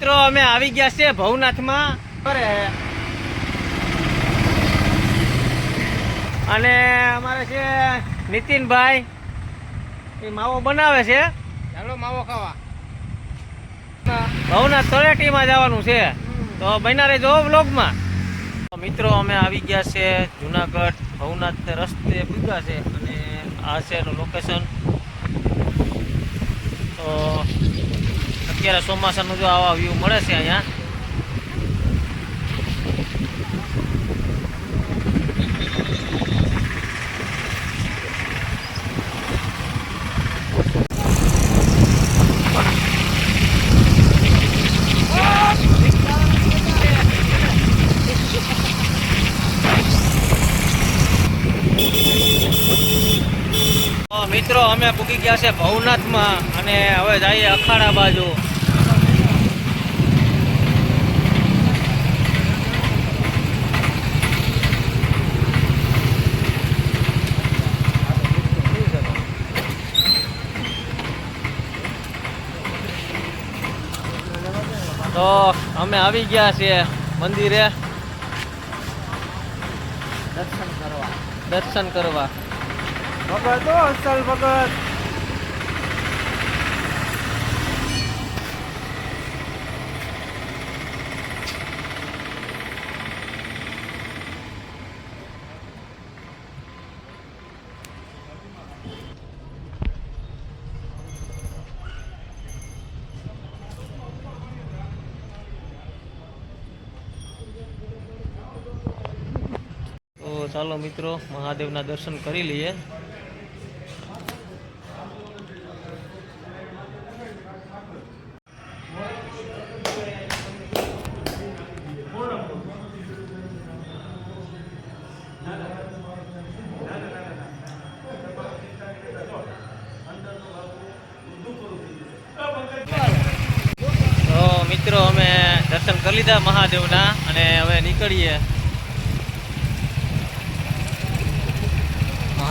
મિત્રો અમે આવી ગયા છે ભવનાથમાં. અરે. અને અમારે છે નીતિનભાઈ. એ માવો બનાવે છે. ચાલો માવો ખાવા. ભવનાથ તળેટીમાં જવાનું છે. તો બનારે જો વ્લોગમાં. મિત્રો અમે આવી ગયા છે જુનાગઢ ભવનાથ રસ્તે ભૂગા છે અને આ છે એનું લોકેશન તો અત્યારે ચોમાસાનું જો આવા વ્યૂ મળે છે અહીંયા. મિત્રો, અમે પૂગી ગયા છે ભવનાથમાં અને હવે જઈએ અખાડા બાજુ તો અમે આવી ગયા છીએ મંદિરે. દર્શન કરવા. દર્શન કરવા. ભગત અસલ ભગત તો ચાલો મિત્રો, મહાદેવના દર્શન કરી લઈએ. તો મિત્રો, અમે દર્શન કરી લીધા મહાદેવના અને હવે નીકળીએ.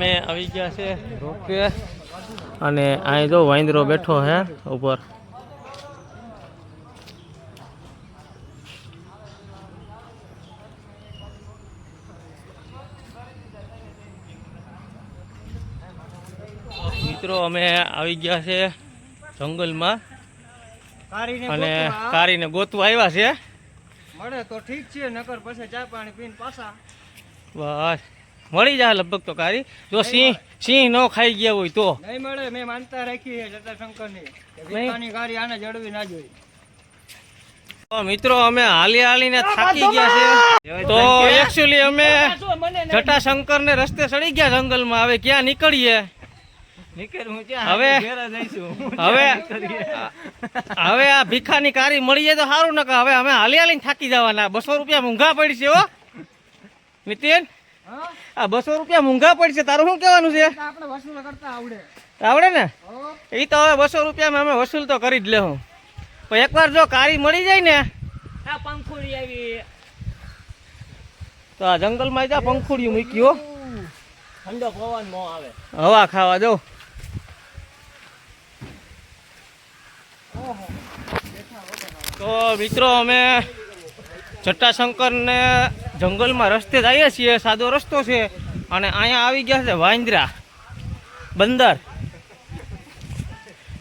અમે આવી ગયા છે રોપવે. અને અહીં જો વાંદરો બેઠો હે ઉપર. મિત્રો અમે આવી ગયા છે જંગલમાં. કારીને અને ગોતવા. કારીને ગોતવા આવ્યા છે. મળે તો ઠીક છે નકર પછી ચા પાણી પીને પાછા. બસ. મળી જાય લગભગ તો કારી. જો સિંહ સિંહ ન ખાઈ ગયા હોય તો. નહીં મળે મેં માનતા રાખી છે કારી આને જડવી ના જોઈએ. મિત્રો અમે હાલી હાલીને થાકી ગયા છે તો એકચ્યુઅલી અમે જટાશંકર ને રસ્તે ચડી ગયા જંગલમાં. હવે ક્યાં નીકળીએ? હવે હવે હવે આ ભીખાની કારી મળી જાય તો સારું નકા હવે અમે હાલી હાલીને થાકી જવાના. બસો રૂપિયા મૂંઘા પડશે હો. નીતિન આ બસો રૂપિયા મોંઘા પડશે. તારું શું કહેવાનું છે? આપણે વસૂલ કરતા આવડે. આવડે ને? એ તો હવે બસો રૂપિયામાં અમે વસૂલ તો કરી જ લેવું પણ એકવાર જો કારી મળી જાય ને આ પંખુડી આવી. તો આ જંગલમાં જા પંખુડિયું મૂક્યું. ઠંડો પવન નો આવે. હવા ખાવા દો. તો મિત્રો અમે જટાશંકર ને જંગલમાં રસ્તે જઈએ છીએ, સાદો રસ્તો છે. અને અહીંયા આવી ગયા છે વાંદરા. બંદર.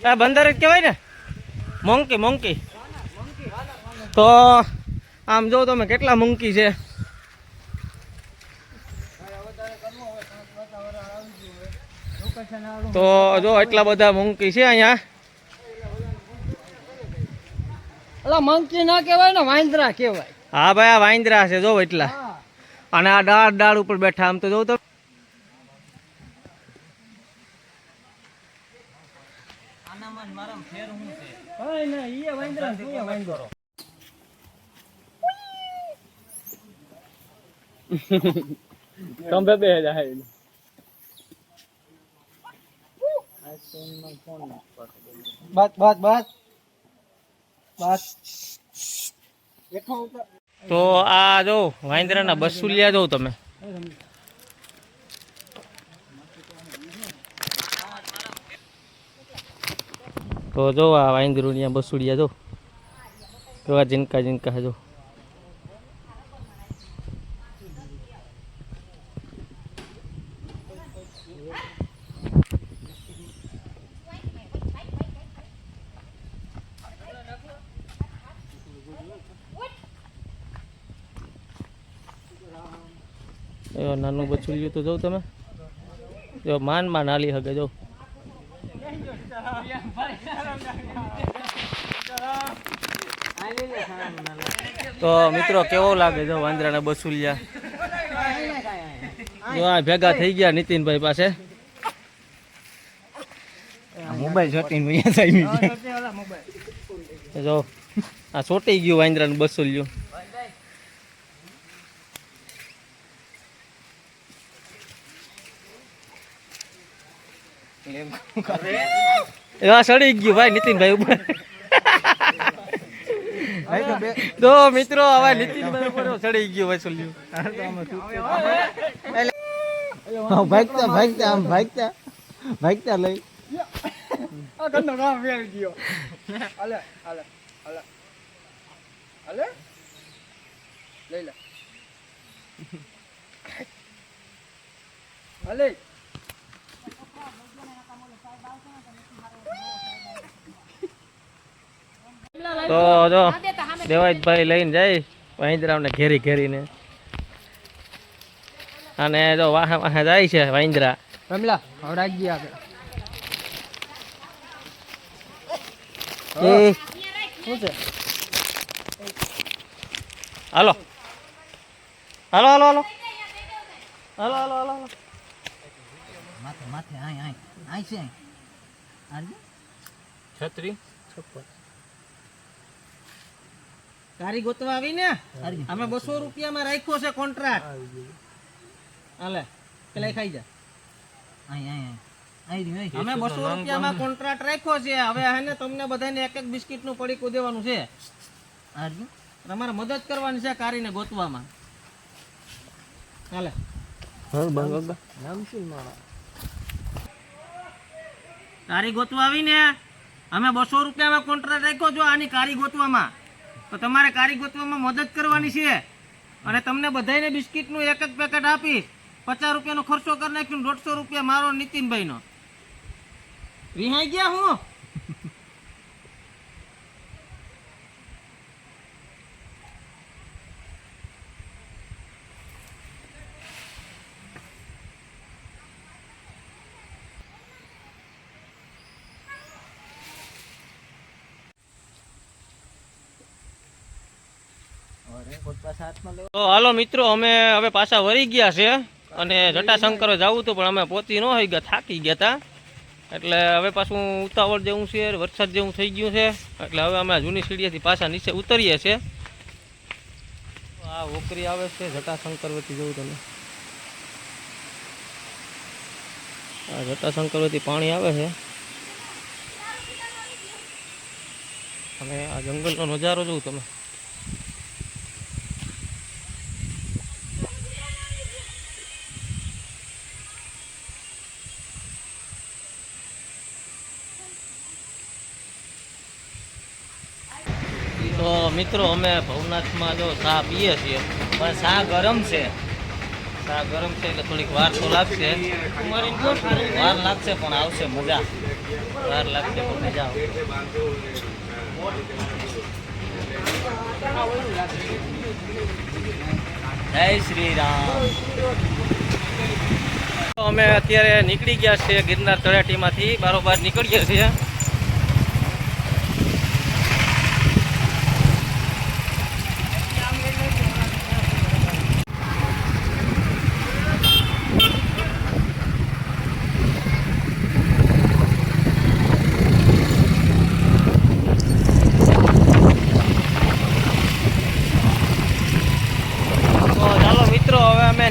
આ બંદર જ કહેવાય ને? મોંકી મોંકી. તો આમ જો તમે કેટલા મંકી છે. તો જો એટલા બધા મંકી છે અહીંયા. અલા, મંકી ના કહેવાય ને, વાંદરા કહેવાય. હા ભાઈ આ વાંદરા છે જો એટલા. અને આ ડાળ ડાળ ઉપર બેઠા આમ તો જોઉં તો. બે જાય બસ બસ બસ બસ બેઠો. તો આ જો વાંદરાના બસુલિયા જો તમે. તો જો આ વાંદરું ત્યાં બસુડિયા જો કેવા જીનકા જીનકા જો. એવા નાનું બચુલિયું તો જોઉં તમે. જો માનમાં નાલી હગે જો. તો મિત્રો કેવો લાગે જો વાંદરાના બસુલિયા? જો આ ભેગા થઈ ગયા નીતિનભાઈ પાસે. Mobile mobile. જો આ ચોટી ગયું વાંદરાનું બસુલિયું. એવા સડી ગયું ભાઈ નીતિનભાઈ ઉપર. તો મિત્રો હવે નીતિનભાઈ ઉપર ચડી ગયું વસુલ્યું હા, ભાગતા ભાગતા આમ ભાગતા. ભાગતા લઈ. ગયો. હાલે હાલે હાલે. હાલે? લઈ લે. હાલે. તો જો દેવાયતભાઈ લઈને જાય વાંદરાને ઘેરી ઘેરીને. અને જો વાહે વાહે જાય છે વાંદરા. રમલા હવડાઈ ગયા આગળ એ. શું છે? હાલો. હાલો હાલો હાલો. હાલો હાલો હાલો હાલો. માથે માથે આય આય. આય છે આય. છત્રી. તારી ગોતવા આવી ને? અમે બસો રૂપિયામાં રાખ્યો છે કોન્ટ્રાક્ટ હાલે પેલા ખાઈ જા. અમે બસો રૂપિયામાં કોન્ટ્રાક્ટ રાખ્યો છે. હવે હે તમને બધાને એક એક બિસ્કિટનું પડીકું દેવાનું છે. તમારે મદદ કરવાની છે કારીને ગોતવામાં. હાલે. કારી ગોતવા આવી અમે બસો રૂપિયામાં કોન્ટ્રાક્ટ રાખ્યો છો આની કારી ગોતવામાં. તો તમારે કારી ગોતવામાં મદદ કરવાની છે. અને તમને બધાને બિસ્કિટનું એક એક પેકેટ આપીશ. પચાસ રૂપિયાનો ખર્ચો કરી નાખ્યો દોઢસો રૂપિયા મારો નીતિનભાઈનો. રિહાઈ ગયા હું? તો હાલો મિત્રો, અમે હવે પાછા વળી ગયા છે અને જટાશંકર જવું હતું, પણ અમે પહોંચી ન હોઈ ગયા, થાકી ગયા હતા એટલે હવે પાછું ઉતાવળ જેવું છે, વરસાદ જેવું થઈ ગયું છે. એટલે હવે અમે જૂની સીડીએથી પાછા નીચે ઉતરીએ છીએ. આ ઓકરી આવે છે, જટાશંકર વતી જવું તમે આ જટાશંકર વતી પાણી આવે છે. અને આ જંગલનો નજારો જોઉં તમે તો મિત્રો અમે ભવનાથમાં જો ચા પીએ છીએ પણ ચા ગરમ છે. ચા ગરમ છે એટલે થોડીક વાર તો લાગશે. વાર લાગશે પણ આવશે મજા. વાર લાગશે પણ મજા આવશે. જય શ્રી રામ. તો અમે અત્યારે નીકળી ગયા છીએ ગિરનાર તળેટીમાંથી. બારોબાર નીકળીએ છીએ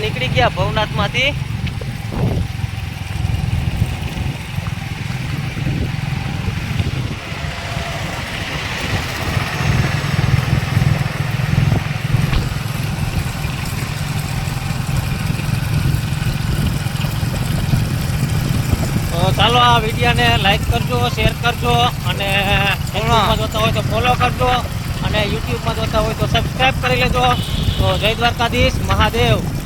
નીકળી તો ચાલો આ વિડીયોને લાઈક કરજો શેર કરજો અને ફેસબુકમાં જોતા હોય તો ફોલો કરજો અને યુટ્યુબમાં જોતા હોય તો સબસ્ક્રાઈબ કરી લેજો. તો જય દ્વારકાધીશ મહાદેવ.